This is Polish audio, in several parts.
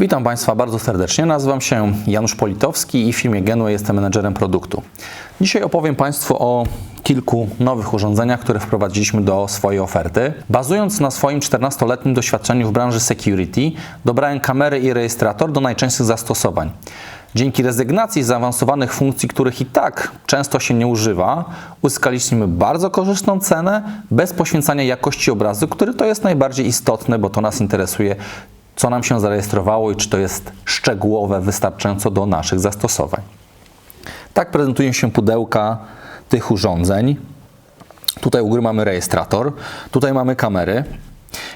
Witam Państwa bardzo serdecznie. Nazywam się Janusz Politowski i w firmie Genway jestem menedżerem produktu. Dzisiaj opowiem Państwu o kilku nowych urządzeniach, które wprowadziliśmy do swojej oferty. Bazując na swoim 14-letnim doświadczeniu w branży security, dobrałem kamery i rejestrator do najczęstszych zastosowań. Dzięki rezygnacji z zaawansowanych funkcji, których i tak często się nie używa, uzyskaliśmy bardzo korzystną cenę bez poświęcania jakości obrazu, który to jest najbardziej istotne, bo to nas interesuje, co nam się zarejestrowało i czy to jest szczegółowe wystarczająco do naszych zastosowań. Tak prezentują się pudełka tych urządzeń. Tutaj u góry mamy rejestrator, tutaj mamy kamery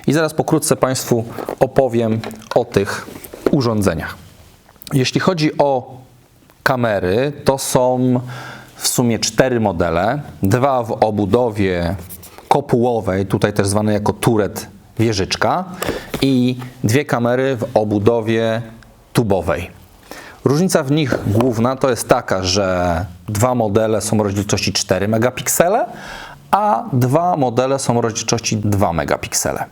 i zaraz pokrótce Państwu opowiem o tych urządzeniach. Jeśli chodzi o kamery, to są w sumie cztery modele. Dwa w obudowie kopułowej, tutaj też zwane jako turet wieżyczka i dwie kamery w obudowie tubowej. Różnica w nich główna to jest taka, że dwa modele są rozdzielczości 4 megapiksele, a dwa modele są rozdzielczości 2 megapiksele.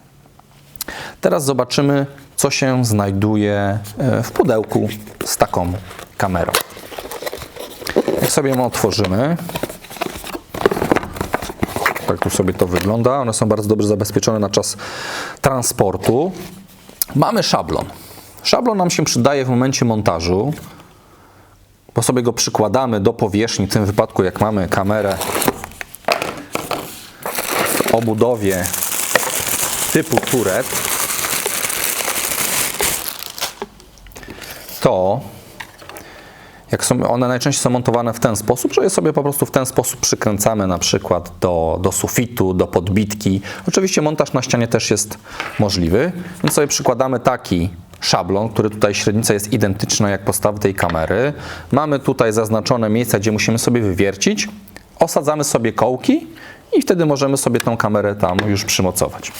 Teraz zobaczymy, co się znajduje e, w pudełku z taką kamerą. Jak sobie ją otworzymy, tak tu sobie to wygląda. One są bardzo dobrze zabezpieczone na czas transportu. Mamy szablon. Szablon nam się przydaje w momencie montażu, bo sobie go przykładamy do powierzchni. W tym wypadku, jak mamy kamerę w obudowie typu turet, to jak są, one najczęściej są montowane w ten sposób, że je sobie po prostu w ten sposób przykręcamy na przykład do, do sufitu, do podbitki. Oczywiście montaż na ścianie też jest możliwy, więc sobie przykładamy taki szablon, który tutaj średnica jest identyczna jak postawy tej kamery. Mamy tutaj zaznaczone miejsca, gdzie musimy sobie wywiercić. Osadzamy sobie kołki i wtedy możemy sobie tą kamerę tam już przymocować.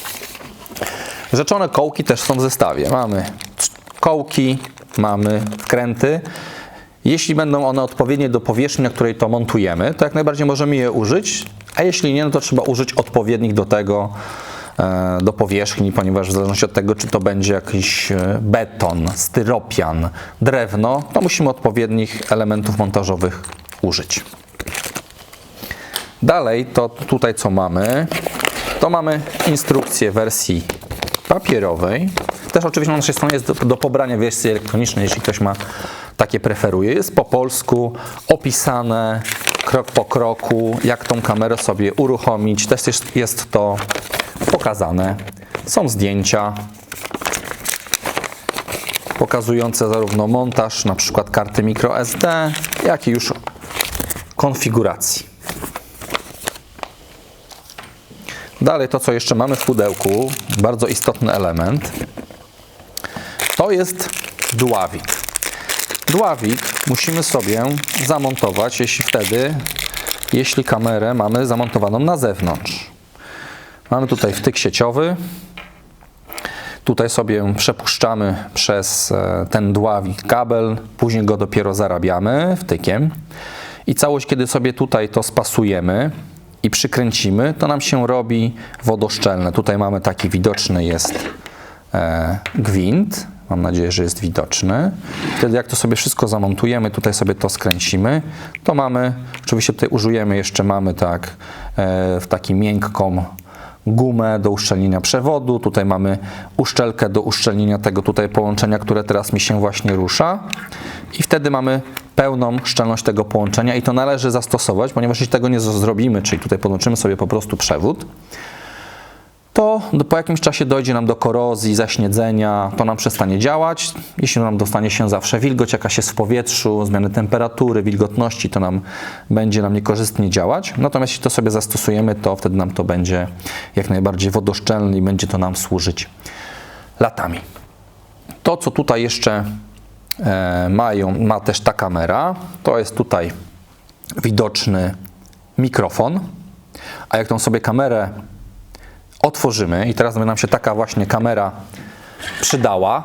Rzeczone kołki też są w zestawie. Mamy kołki, mamy wkręty. Jeśli będą one odpowiednie do powierzchni, na której to montujemy, to jak najbardziej możemy je użyć, a jeśli nie, no to trzeba użyć odpowiednich do tego e, do powierzchni, ponieważ w zależności od tego, czy to będzie jakiś e, beton, styropian, drewno, to musimy odpowiednich elementów montażowych użyć. Dalej, to tutaj co mamy, to mamy instrukcję wersji papierowej. Też oczywiście na naszej stronie jest do, do pobrania wersji elektronicznej, jeśli ktoś ma takie preferuje. Jest po polsku opisane krok po kroku, jak tą kamerę sobie uruchomić. Też jest, jest to pokazane. Są zdjęcia pokazujące zarówno montaż, na przykład karty microSD, jak i już konfiguracji. Dalej to, co jeszcze mamy w pudełku, bardzo istotny element, to jest dławik. Dławik musimy sobie zamontować, jeśli wtedy, jeśli kamerę mamy zamontowaną na zewnątrz. Mamy tutaj wtyk sieciowy. Tutaj sobie przepuszczamy przez e, ten dławik kabel, później go dopiero zarabiamy wtykiem. I całość, kiedy sobie tutaj to spasujemy i przykręcimy, to nam się robi wodoszczelne. Tutaj mamy taki widoczny jest e, gwint, Mam nadzieję, że jest widoczny. Wtedy jak to sobie wszystko zamontujemy, tutaj sobie to skręcimy, to mamy, oczywiście tutaj użyjemy jeszcze, mamy tak e, w takim miękką gumę do uszczelnienia przewodu, tutaj mamy uszczelkę do uszczelnienia tego tutaj połączenia, które teraz mi się właśnie rusza i wtedy mamy pełną szczelność tego połączenia i to należy zastosować, ponieważ jeśli tego nie zrobimy, czyli tutaj podłączymy sobie po prostu przewód, to po jakimś czasie dojdzie nam do korozji, zaśniedzenia, to nam przestanie działać. Jeśli nam dostanie się zawsze wilgoć jakaś jest w powietrzu, zmiany temperatury, wilgotności, to nam będzie nam niekorzystnie działać. Natomiast jeśli to sobie zastosujemy, to wtedy nam to będzie jak najbardziej wodoszczelne i będzie to nam służyć latami. To, co tutaj jeszcze e, mają, ma też ta kamera, to jest tutaj widoczny mikrofon. A jak tą sobie kamerę otworzymy i teraz by nam się taka właśnie kamera przydała.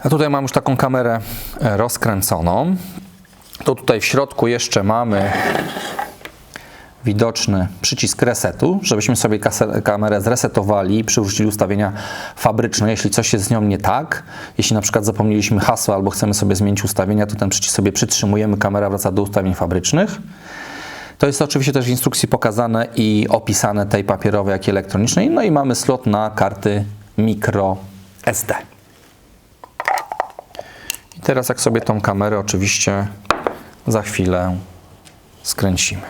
A tutaj mam już taką kamerę e, rozkręconą. To tutaj w środku jeszcze mamy widoczny przycisk resetu, żebyśmy sobie kamerę zresetowali, przywrócili ustawienia fabryczne, jeśli coś jest z nią nie tak. Jeśli na przykład zapomnieliśmy hasła albo chcemy sobie zmienić ustawienia, to ten przycisk sobie przytrzymujemy, kamera wraca do ustawień fabrycznych. To jest oczywiście też w instrukcji pokazane i opisane tej papierowej, jak i elektronicznej. No i mamy slot na karty micro SD. I teraz jak sobie tą kamerę oczywiście za chwilę skręcimy.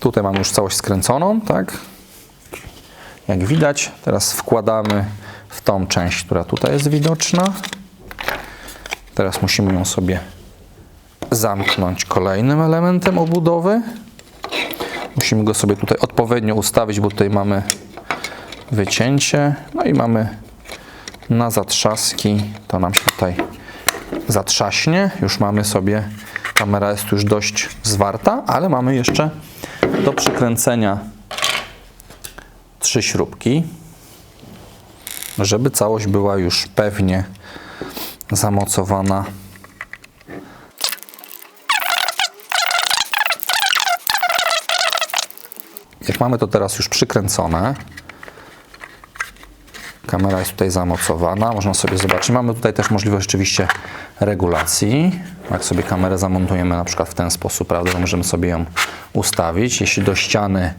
Tutaj mamy już całość skręconą, tak? Jak widać, teraz wkładamy w tą część, która tutaj jest widoczna. Teraz musimy ją sobie zamknąć kolejnym elementem obudowy. Musimy go sobie tutaj odpowiednio ustawić, bo tutaj mamy wycięcie. No i mamy na zatrzaski, to nam się tutaj zatrzaśnie. Już mamy sobie, kamera jest już dość zwarta, ale mamy jeszcze do przykręcenia trzy śrubki, żeby całość była już pewnie zamocowana. Jak mamy to teraz już przykręcone, kamera jest tutaj zamocowana, można sobie zobaczyć. Mamy tutaj też możliwość oczywiście regulacji. Jak sobie kamerę zamontujemy na przykład w ten sposób, prawda, możemy sobie ją ustawić. Jeśli do ściany,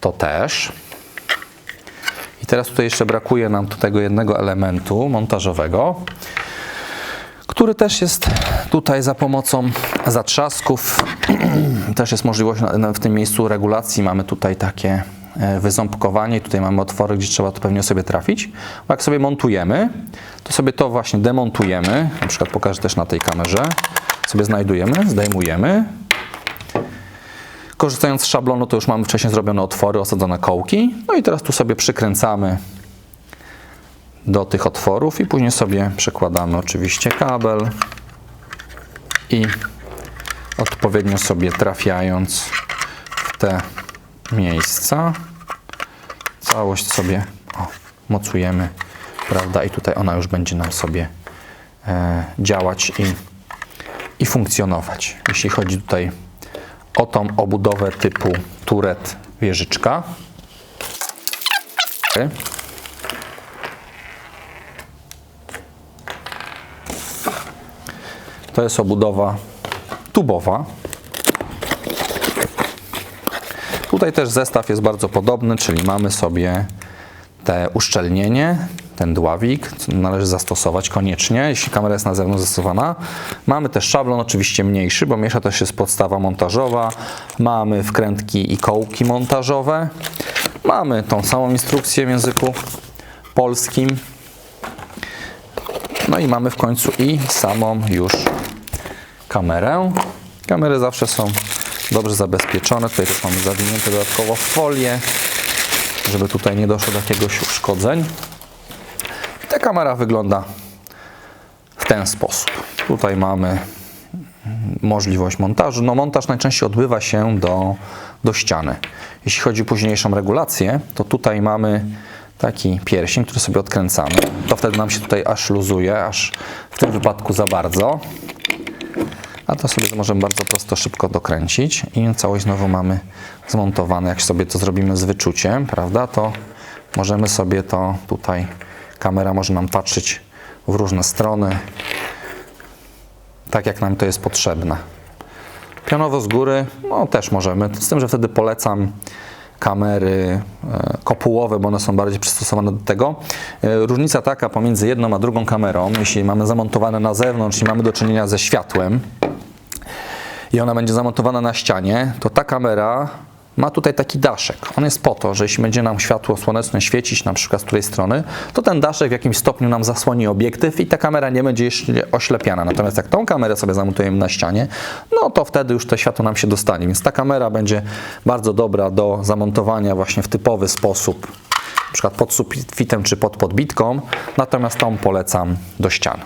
to też. I teraz tutaj jeszcze brakuje nam tego jednego elementu montażowego, który też jest tutaj za pomocą zatrzasków. też jest możliwość w tym miejscu regulacji. Mamy tutaj takie e, wyząbkowanie. Tutaj mamy otwory, gdzie trzeba to pewnie sobie trafić. Bo jak sobie montujemy, to sobie to właśnie demontujemy. Na przykład pokażę też na tej kamerze. Sobie znajdujemy, zdejmujemy. Korzystając z szablonu, to już mamy wcześniej zrobione otwory, osadzone kołki. No i teraz tu sobie przykręcamy do tych otworów i później sobie przekładamy oczywiście kabel i odpowiednio sobie trafiając w te miejsca całość sobie o, mocujemy, prawda? I tutaj ona już będzie nam sobie e, działać i, i funkcjonować. Jeśli chodzi tutaj o tą obudowę typu turet wieżyczka. To jest obudowa tubowa. Tutaj też zestaw jest bardzo podobny, czyli mamy sobie te uszczelnienie, ten dławik, należy zastosować koniecznie, jeśli kamera jest na zewnątrz zastosowana. Mamy też szablon, oczywiście mniejszy, bo mniejsza też jest podstawa montażowa. Mamy wkrętki i kołki montażowe. Mamy tą samą instrukcję w języku polskim. No i mamy w końcu i samą już kamerę. Kamery zawsze są dobrze zabezpieczone. Tutaj też mamy zawinięte dodatkowo folię, żeby tutaj nie doszło do jakiegoś uszkodzeń. Ta kamera wygląda w ten sposób. Tutaj mamy możliwość montażu. No montaż najczęściej odbywa się do, do ściany. Jeśli chodzi o późniejszą regulację, to tutaj mamy taki pierścień, który sobie odkręcamy. To wtedy nam się tutaj aż luzuje, aż w tym wypadku za bardzo. A to sobie możemy bardzo prosto, szybko dokręcić i całość znowu mamy zmontowane. Jak sobie to zrobimy z wyczuciem, prawda, to możemy sobie to tutaj, kamera może nam patrzeć w różne strony, tak jak nam to jest potrzebne. Pionowo z góry, no też możemy, z tym, że wtedy polecam kamery e, kopułowe, bo one są bardziej przystosowane do tego. E, Różnica taka pomiędzy jedną a drugą kamerą, jeśli mamy zamontowane na zewnątrz i mamy do czynienia ze światłem i ona będzie zamontowana na ścianie, to ta kamera ma tutaj taki daszek. On jest po to, że jeśli będzie nam światło słoneczne świecić na przykład z której strony, to ten daszek w jakimś stopniu nam zasłoni obiektyw i ta kamera nie będzie jeszcze oślepiana. Natomiast jak tą kamerę sobie zamontujemy na ścianie, no to wtedy już to światło nam się dostanie. Więc ta kamera będzie bardzo dobra do zamontowania właśnie w typowy sposób, na przykład pod sufitem czy pod podbitką, natomiast tą polecam do ścian.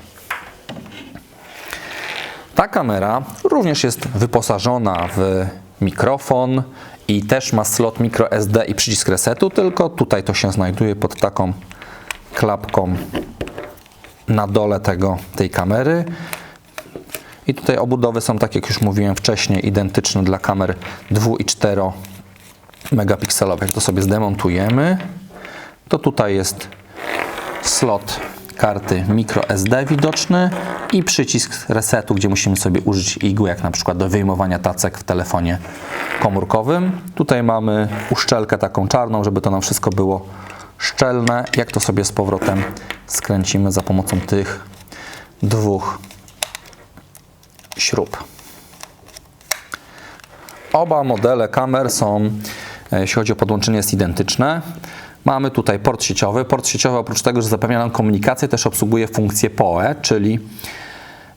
Ta kamera również jest wyposażona w mikrofon i też ma slot microSD i przycisk resetu, tylko tutaj to się znajduje pod taką klapką na dole tego, tej kamery. I tutaj obudowy są, tak jak już mówiłem wcześniej, identyczne dla kamer 2 i 4 megapikselowych. To sobie zdemontujemy, to tutaj jest slot karty microSD widoczny i przycisk resetu, gdzie musimy sobie użyć igły, jak na przykład do wyjmowania tacek w telefonie komórkowym. Tutaj mamy uszczelkę taką czarną, żeby to nam wszystko było szczelne. Jak to sobie z powrotem skręcimy za pomocą tych dwóch śrub. Oba modele kamer są, e, jeśli chodzi o podłączenie, jest identyczne. Mamy tutaj port sieciowy. Port sieciowy oprócz tego, że zapewnia nam komunikację, też obsługuje funkcję PoE, czyli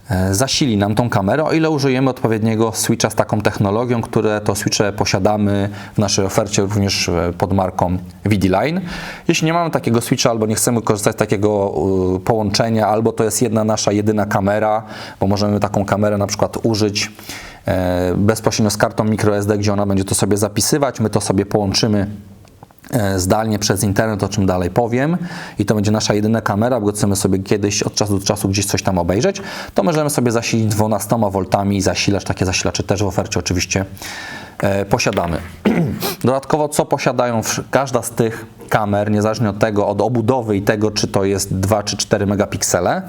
e, zasili nam tą kamerę, o ile użyjemy odpowiedniego switcha z taką technologią, które to switche posiadamy w naszej ofercie również e, pod marką VD-Line. Jeśli nie mamy takiego switcha albo nie chcemy korzystać z takiego e, połączenia, albo to jest jedna nasza jedyna kamera, bo możemy taką kamerę na przykład użyć bezpośrednio z kartą microSD, gdzie ona będzie to sobie zapisywać, my to sobie połączymy E, zdalnie przez internet, o czym dalej powiem i to będzie nasza jedyna kamera, bo chcemy sobie kiedyś od czasu do czasu gdzieś coś tam obejrzeć, to możemy sobie zasilić 12 V zasilacz, takie zasilacze też w ofercie oczywiście e, posiadamy. Dodatkowo co posiadają każda z tych kamer, niezależnie od tego, od obudowy i tego, czy to jest 2 czy 4 megapiksele,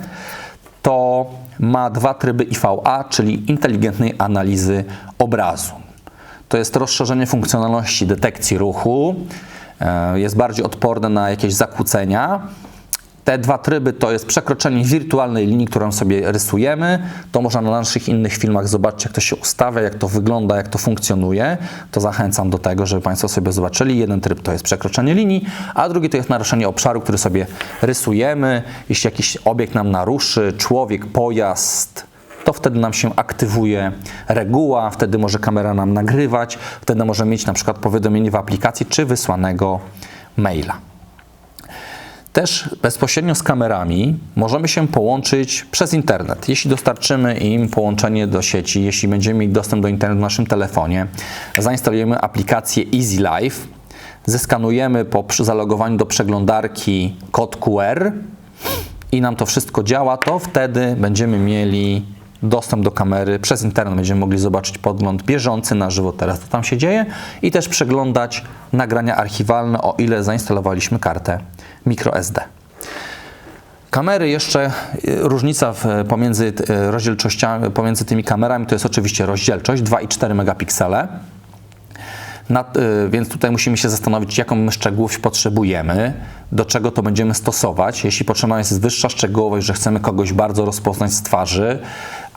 to ma dwa tryby IVA, czyli inteligentnej analizy obrazu. To jest rozszerzenie funkcjonalności detekcji ruchu, E, jest bardziej odporne na jakieś zakłócenia. Te dwa tryby to jest przekroczenie wirtualnej linii, którą sobie rysujemy. To można na naszych innych filmach zobaczyć, jak to się ustawia, jak to wygląda, jak to funkcjonuje. To zachęcam do tego, żeby Państwo sobie zobaczyli. Jeden tryb to jest przekroczenie linii, a drugi to jest naruszenie obszaru, który sobie rysujemy. Jeśli jakiś obiekt nam naruszy, człowiek, pojazd, to wtedy nam się aktywuje reguła, wtedy może kamera nam nagrywać, wtedy może mieć na przykład powiadomienie w aplikacji czy wysłanego maila. Też bezpośrednio z kamerami możemy się połączyć przez internet. Jeśli dostarczymy im połączenie do sieci, jeśli będziemy mieć dostęp do internetu w naszym telefonie, zainstalujemy aplikację Easy Life, zeskanujemy po zalogowaniu do przeglądarki kod QR i nam to wszystko działa, to wtedy będziemy mieli dostęp do kamery przez internet. Będziemy mogli zobaczyć podgląd bieżący na żywo teraz, co tam się dzieje i też przeglądać nagrania archiwalne, o ile zainstalowaliśmy kartę microSD. Kamery jeszcze, y, różnica w, pomiędzy y, rozdzielczościami, pomiędzy tymi kamerami to jest oczywiście rozdzielczość 2,4 megapiksele. Nad, y, więc tutaj musimy się zastanowić, jaką szczegółowość potrzebujemy, do czego to będziemy stosować. Jeśli potrzebna jest wyższa szczegółowość, że chcemy kogoś bardzo rozpoznać z twarzy,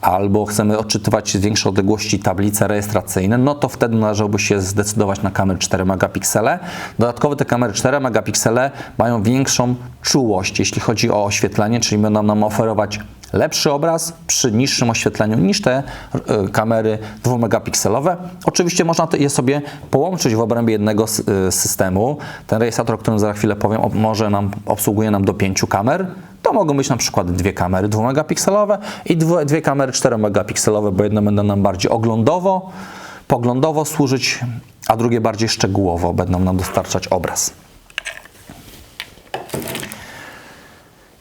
albo chcemy odczytywać z większej odległości tablice rejestracyjne, no to wtedy należałoby się zdecydować na kamery 4 megapiksele. Dodatkowo te kamery 4 megapiksele mają większą czułość, jeśli chodzi o oświetlenie, czyli będą nam oferować lepszy obraz przy niższym oświetleniu niż te e, kamery 2 megapikselowe. Oczywiście można je sobie połączyć w obrębie jednego e, systemu. Ten rejestrator, o którym za chwilę powiem, może nam obsługuje nam do 5 kamer. To mogą być na przykład dwie kamery 2 megapikselowe i dwie, dwie kamery 4 megapikselowe, bo jedne będą nam bardziej oglądowo, poglądowo służyć, a drugie bardziej szczegółowo będą nam dostarczać obraz.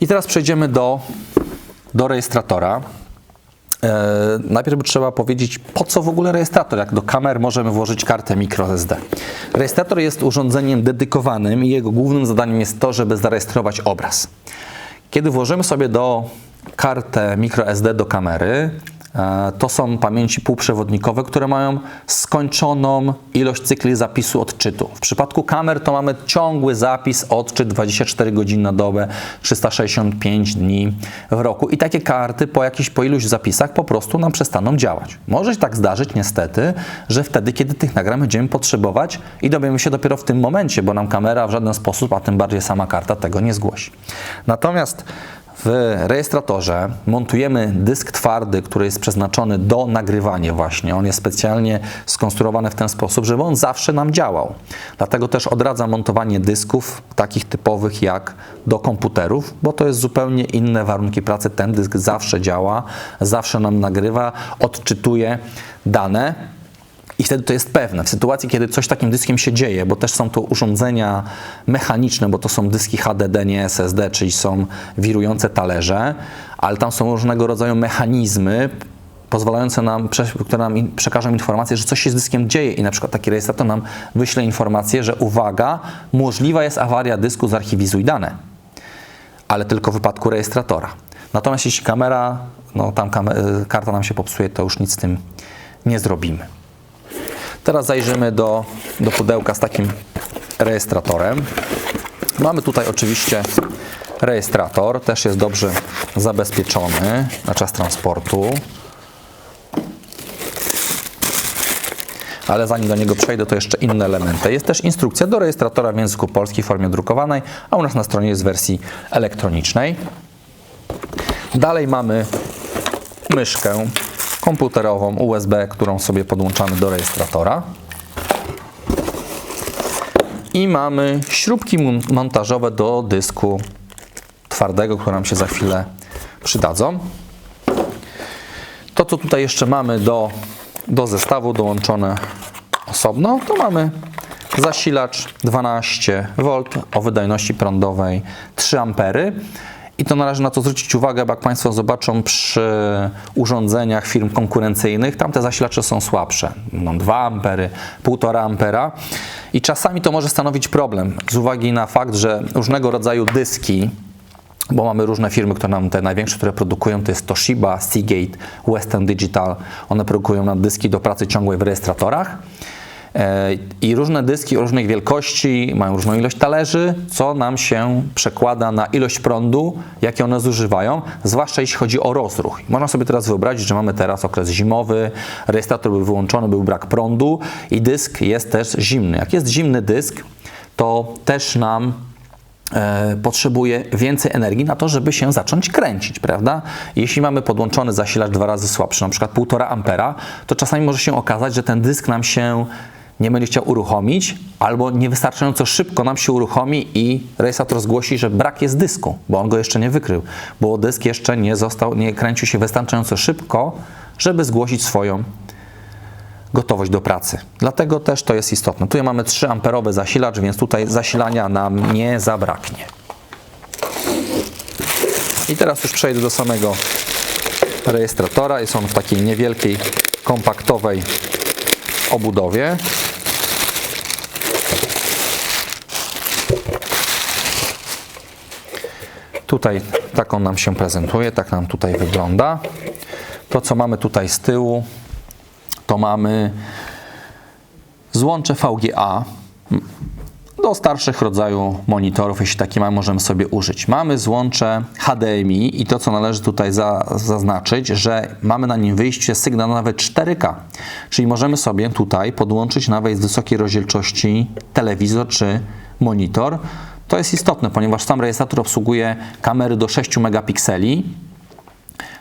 I teraz przejdziemy do, do rejestratora. E, najpierw trzeba powiedzieć, po co w ogóle rejestrator, jak do kamer możemy włożyć kartę microSD. Rejestrator jest urządzeniem dedykowanym i jego głównym zadaniem jest to, żeby zarejestrować obraz. Kiedy włożymy sobie do kartę microSD do kamery, to są pamięci półprzewodnikowe, które mają skończoną ilość cykli zapisu odczytu. W przypadku kamer to mamy ciągły zapis, odczyt 24 godziny na dobę, 365 dni w roku i takie karty po jakichś po iluś zapisach po prostu nam przestaną działać. Może się tak zdarzyć niestety, że wtedy, kiedy tych nagrań będziemy potrzebować i dowiemy się dopiero w tym momencie, bo nam kamera w żaden sposób, a tym bardziej sama karta tego nie zgłosi. Natomiast w rejestratorze montujemy dysk twardy, który jest przeznaczony do nagrywania właśnie. On jest specjalnie skonstruowany w ten sposób, żeby on zawsze nam działał. Dlatego też odradzam montowanie dysków takich typowych jak do komputerów, bo to jest zupełnie inne warunki pracy. Ten dysk zawsze działa, zawsze nam nagrywa, odczytuje dane i wtedy to jest pewne. W sytuacji, kiedy coś takim dyskiem się dzieje, bo też są to urządzenia mechaniczne, bo to są dyski HDD, nie SSD, czyli są wirujące talerze, ale tam są różnego rodzaju mechanizmy, pozwalające nam, które nam przekażą informację, że coś się z dyskiem dzieje i na przykład taki rejestrator nam wyśle informację, że uwaga, możliwa jest awaria dysku, zarchiwizuj dane ale tylko w wypadku rejestratora. Natomiast jeśli kamera, no tam karta nam się popsuje, to już nic z tym nie zrobimy. Teraz zajrzymy do, do pudełka z takim rejestratorem. Mamy tutaj oczywiście rejestrator, też jest dobrze zabezpieczony na czas transportu. Ale zanim do niego przejdę, to jeszcze inne elementy. Jest też instrukcja do rejestratora w języku polskim w formie drukowanej, a u nas na stronie jest w wersji elektronicznej. Dalej mamy myszkę komputerową USB, którą sobie podłączamy do rejestratora. I mamy śrubki mon- montażowe do dysku twardego, które nam się za chwilę przydadzą. To, co tutaj jeszcze mamy do, do zestawu dołączone osobno, to mamy zasilacz 12V o wydajności prądowej 3 ampery. I to należy na to zwrócić uwagę, bo jak Państwo zobaczą przy urządzeniach firm konkurencyjnych, tam te zasilacze są słabsze. No 2 ampery, 1,5 ampera. I czasami to może stanowić problem z uwagi na fakt, że różnego rodzaju dyski, bo mamy różne firmy, które nam te największe, które produkują, to jest Toshiba, Seagate, Western Digital. One produkują nam dyski do pracy ciągłej w rejestratorach. E, I różne dyski różnej wielkości mają różną ilość talerzy, co nam się przekłada na ilość prądu, jakie one zużywają, zwłaszcza jeśli chodzi o rozruch. Można sobie teraz wyobrazić, że mamy teraz okres zimowy, rejestrator był wyłączony, był brak prądu i dysk jest też zimny. Jak jest zimny dysk, to też nam e, potrzebuje więcej energii na to, żeby się zacząć kręcić, prawda? Jeśli mamy podłączony zasilacz dwa razy słabszy, na przykład 1,5 ampera, to czasami może się okazać, że ten dysk nam się nie będzie chciał uruchomić, albo niewystarczająco szybko nam się uruchomi i rejestrator zgłosi, że brak jest dysku, bo on go jeszcze nie wykrył, bo dysk jeszcze nie został, nie kręcił się wystarczająco szybko, żeby zgłosić swoją gotowość do pracy. Dlatego też to jest istotne. Tutaj mamy 3 amperowy zasilacz, więc tutaj zasilania nam nie zabraknie. I teraz już przejdę do samego rejestratora. Jest on w takiej niewielkiej, kompaktowej obudowie. Tutaj tak on nam się prezentuje, tak nam tutaj wygląda. To, co mamy tutaj z tyłu, to mamy złącze VGA do starszych rodzaju monitorów, jeśli takie mamy, możemy sobie użyć. Mamy złącze HDMI i to, co należy tutaj za, zaznaczyć, że mamy na nim wyjście sygnał nawet 4K, czyli możemy sobie tutaj podłączyć nawet z wysokiej rozdzielczości telewizor czy monitor. To jest istotne, ponieważ sam rejestrator obsługuje kamery do 6 megapikseli,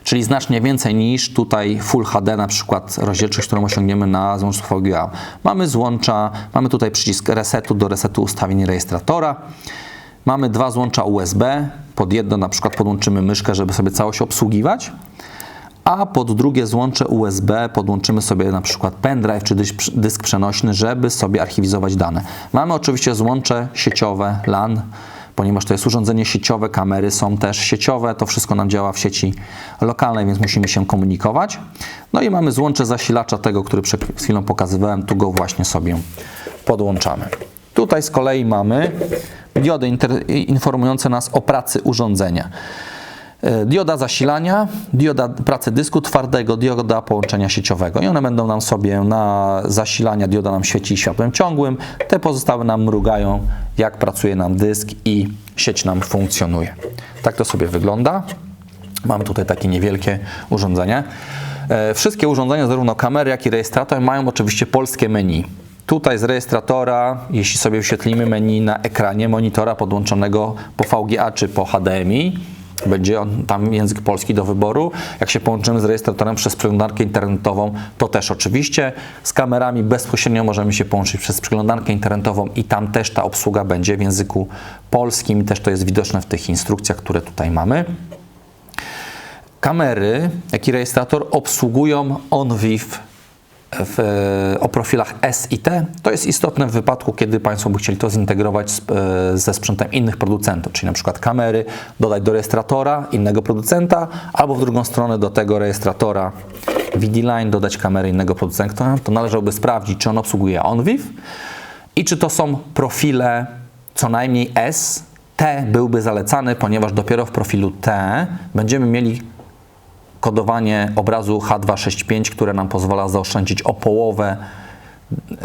czyli znacznie więcej niż tutaj Full HD, na przykład rozdzielczość, którą osiągniemy na złączu VGA. Mamy złącza, mamy tutaj przycisk resetu do resetu ustawień rejestratora. Mamy dwa złącza USB, pod jedno na przykład podłączymy myszkę, żeby sobie całość obsługiwać, a pod drugie złącze USB podłączymy sobie na przykład pendrive czy dysk, przenośny, żeby sobie archiwizować dane. Mamy oczywiście złącze sieciowe LAN, ponieważ to jest urządzenie sieciowe, kamery są też sieciowe, to wszystko nam działa w sieci lokalnej, więc musimy się komunikować. No i mamy złącze zasilacza tego, który przed chwilą pokazywałem, tu go właśnie sobie podłączamy. Tutaj z kolei mamy diody informujące nas o pracy urządzenia. E, Dioda zasilania, dioda pracy dysku twardego, dioda połączenia sieciowego. I one będą nam sobie na zasilania, dioda nam świeci światłem ciągłym, te pozostałe nam mrugają, jak pracuje nam dysk i sieć nam funkcjonuje. Tak to sobie wygląda. Mam tutaj takie niewielkie urządzenie. E, Wszystkie urządzenia, zarówno kamery, jak i rejestrator, mają oczywiście polskie menu. Tutaj z rejestratora, jeśli sobie wyświetlimy menu na ekranie monitora podłączonego po VGA czy po HDMI, będzie on tam język polski do wyboru. Jak się połączymy z rejestratorem przez przeglądarkę internetową, to też oczywiście. Z kamerami bezpośrednio możemy się połączyć przez przeglądarkę internetową i tam też ta obsługa będzie w języku polskim. Też to jest widoczne w tych instrukcjach, które tutaj mamy. Kamery, jak i rejestrator obsługują OnVIF w, o profilach S i T. To jest istotne w wypadku, kiedy Państwo by chcieli to zintegrować z, e, ze sprzętem innych producentów, czyli na przykład kamery dodać do rejestratora innego producenta, albo w drugą stronę do tego rejestratora VD-Line, dodać kamerę innego producenta, to należałoby sprawdzić, czy on obsługuje OnVIF i czy to są profile co najmniej S. T byłby zalecany, ponieważ dopiero w profilu T będziemy mieli kodowanie obrazu H265, które nam pozwala zaoszczędzić o połowę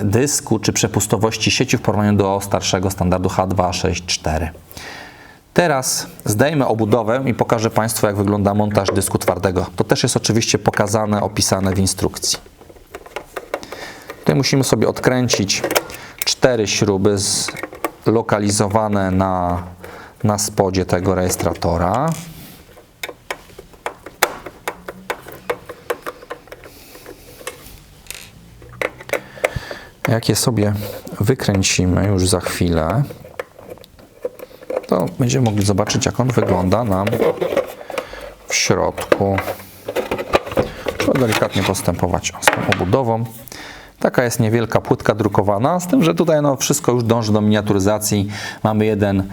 dysku czy przepustowości sieci w porównaniu do starszego standardu H264. Teraz zdejmę obudowę i pokażę Państwu, jak wygląda montaż dysku twardego. To też jest oczywiście pokazane, opisane w instrukcji. Tutaj musimy sobie odkręcić cztery śruby zlokalizowane na, na spodzie tego rejestratora. Jak je sobie wykręcimy już za chwilę, to będziemy mogli zobaczyć, jak on wygląda nam w środku. Trzeba delikatnie postępować z tą obudową. Taka jest niewielka płytka drukowana, z tym, że tutaj no, wszystko już dąży do miniaturyzacji. Mamy jeden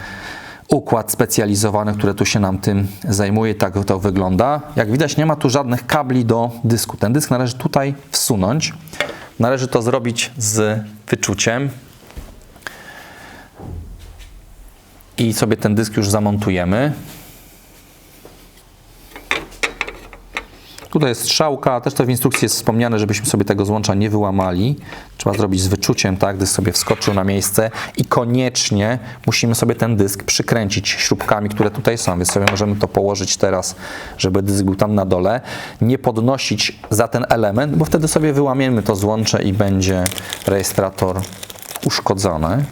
układ specjalizowany, który tu się nam tym zajmuje. Tak to wygląda. Jak widać, nie ma tu żadnych kabli do dysku. Ten dysk należy tutaj wsunąć. Należy to zrobić z wyczuciem. I sobie ten dysk już zamontujemy. Tutaj jest strzałka, też to w instrukcji jest wspomniane, żebyśmy sobie tego złącza nie wyłamali. Trzeba zrobić z wyczuciem, tak, dysk sobie wskoczył na miejsce i koniecznie musimy sobie ten dysk przykręcić śrubkami, które tutaj są, więc sobie możemy to położyć teraz, żeby dysk był tam na dole. Nie podnosić za ten element, bo wtedy sobie wyłamiemy to złącze i będzie rejestrator uszkodzony.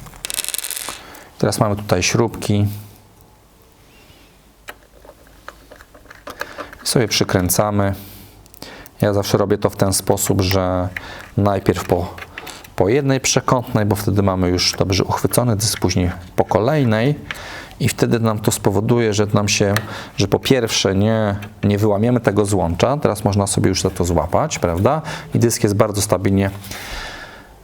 Teraz mamy tutaj śrubki. sobie przykręcamy. Ja zawsze robię to w ten sposób, że najpierw po, po jednej przekątnej, bo wtedy mamy już dobrze uchwycony dysk, później po kolejnej i wtedy nam to spowoduje, że nam się, że po pierwsze nie, nie wyłamiemy tego złącza, teraz można sobie już za to złapać, prawda? I dysk jest bardzo stabilnie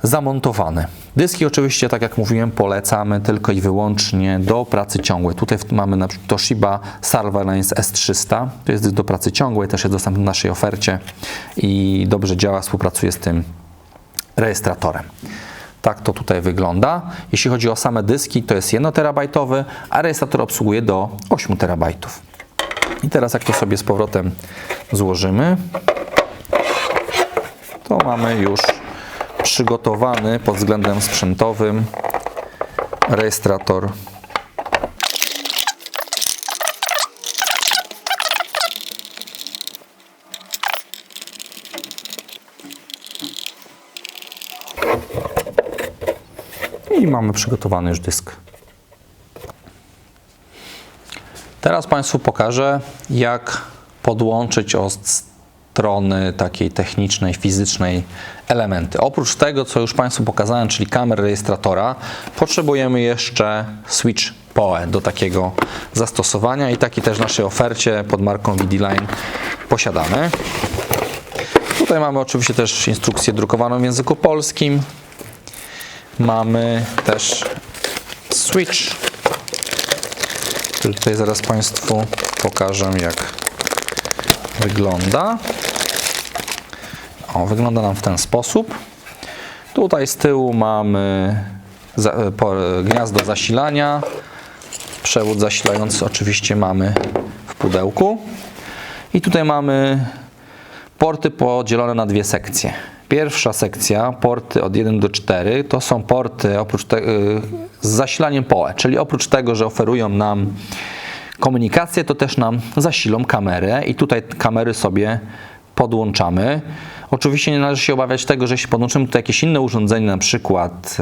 zamontowany. Dyski oczywiście, tak jak mówiłem, polecamy tylko i wyłącznie do pracy ciągłej. Tutaj mamy na przykład Toshiba Salvalence S300. To jest do pracy ciągłej, też jest dostępny w naszej ofercie i dobrze działa, współpracuje z tym rejestratorem. Tak to tutaj wygląda. Jeśli chodzi o same dyski, to jest 1 terabajtowy, a rejestrator obsługuje do 8 terabajtów. I teraz jak to sobie z powrotem złożymy, to mamy już przygotowany pod względem sprzętowym rejestrator i mamy przygotowany już dysk. Teraz Państwu pokażę, jak podłączyć od strony takiej technicznej, fizycznej elementy. Oprócz tego, co już Państwu pokazałem, czyli kamer rejestratora, potrzebujemy jeszcze switch PoE do takiego zastosowania i taki też w naszej ofercie pod marką VD-Line posiadamy. Tutaj mamy oczywiście też instrukcję drukowaną w języku polskim. Mamy też switch, który tutaj zaraz Państwu pokażę, jak wygląda. O, wygląda nam w ten sposób. Tutaj z tyłu mamy za, po, gniazdo zasilania. Przewód zasilający oczywiście mamy w pudełku. I tutaj mamy porty podzielone na dwie sekcje. Pierwsza sekcja, porty od 1 do 4, to są porty oprócz te, z zasilaniem PoE, czyli oprócz tego, że oferują nam komunikację, to też nam zasilą kamerę i tutaj kamery sobie podłączamy. Oczywiście nie należy się obawiać tego, że jeśli podłączymy tutaj jakieś inne urządzenie, na przykład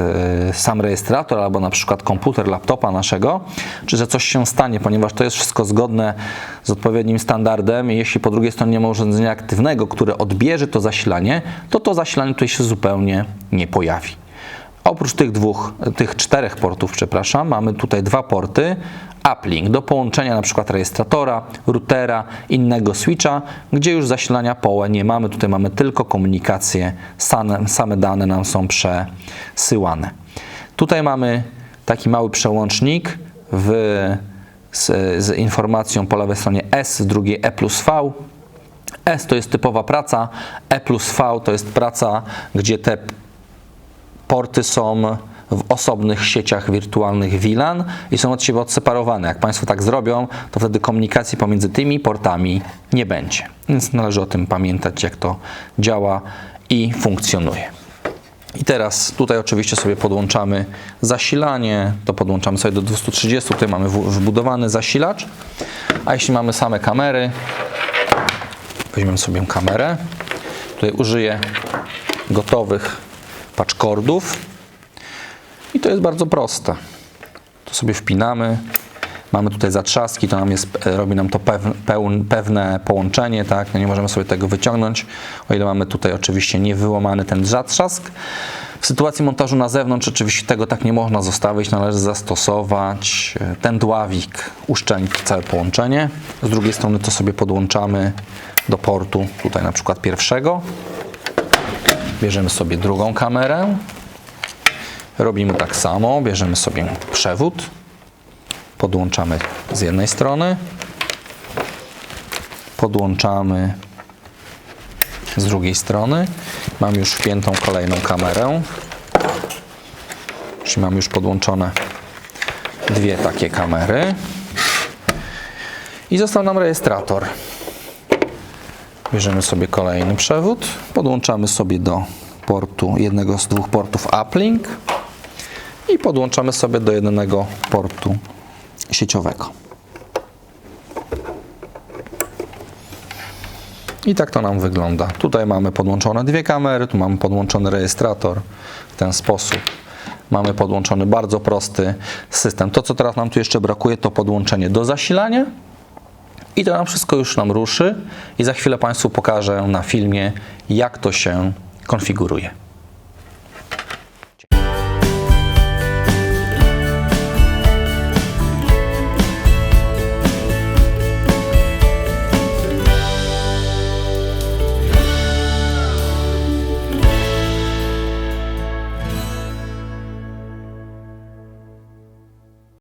e, sam rejestrator albo na przykład komputer laptopa naszego, czy że coś się stanie, ponieważ to jest wszystko zgodne z odpowiednim standardem i jeśli po drugiej stronie nie ma urządzenia aktywnego, które odbierze to zasilanie, to to zasilanie tutaj się zupełnie nie pojawi. Oprócz tych dwóch, tych czterech portów, przepraszam, mamy tutaj dwa porty, uplink do połączenia przykład rejestratora, routera, innego switcha, gdzie już zasilania PoE nie mamy. Tutaj mamy tylko komunikację, same, same dane nam są przesyłane. Tutaj mamy taki mały przełącznik w, z, z informacją po lewej stronie S, z drugiej E plus V. S to jest typowa praca, E plus V to jest praca, gdzie te porty są w osobnych sieciach wirtualnych VLAN i są od siebie odseparowane. Jak Państwo tak zrobią, to wtedy komunikacji pomiędzy tymi portami nie będzie. Więc należy o tym pamiętać, jak to działa i funkcjonuje. I teraz tutaj oczywiście sobie podłączamy zasilanie, to podłączamy sobie do 230, tutaj mamy wbudowany zasilacz, a jeśli mamy same kamery, weźmiemy sobie kamerę, tutaj użyję gotowych patchcordów i to jest bardzo proste. To sobie wpinamy, mamy tutaj zatrzaski, to nam jest, e, robi nam to pewne połączenie, tak, no nie możemy sobie tego wyciągnąć, o ile mamy tutaj oczywiście niewyłamany ten zatrzask. W sytuacji montażu na zewnątrz oczywiście tego tak nie można zostawić, należy zastosować e, ten dławik, uszczelnić całe połączenie. Z drugiej strony to sobie podłączamy do portu, tutaj na przykład pierwszego. Bierzemy sobie drugą kamerę, Robimy tak samo, bierzemy sobie przewód, podłączamy z jednej strony, podłączamy z drugiej strony. Mam już wpiętą kolejną kamerę, czyli mam już podłączone dwie takie kamery i został nam rejestrator. Bierzemy sobie kolejny przewód, podłączamy sobie do portu, jednego z dwóch portów uplink i podłączamy sobie do jednego portu sieciowego. I tak to nam wygląda. Tutaj mamy podłączone dwie kamery, tu mamy podłączony rejestrator w ten sposób. Mamy podłączony bardzo prosty system. To, co teraz nam tu jeszcze brakuje, to podłączenie do zasilania. I to nam wszystko już nam ruszy i za chwilę Państwu pokażę na filmie, jak to się konfiguruje.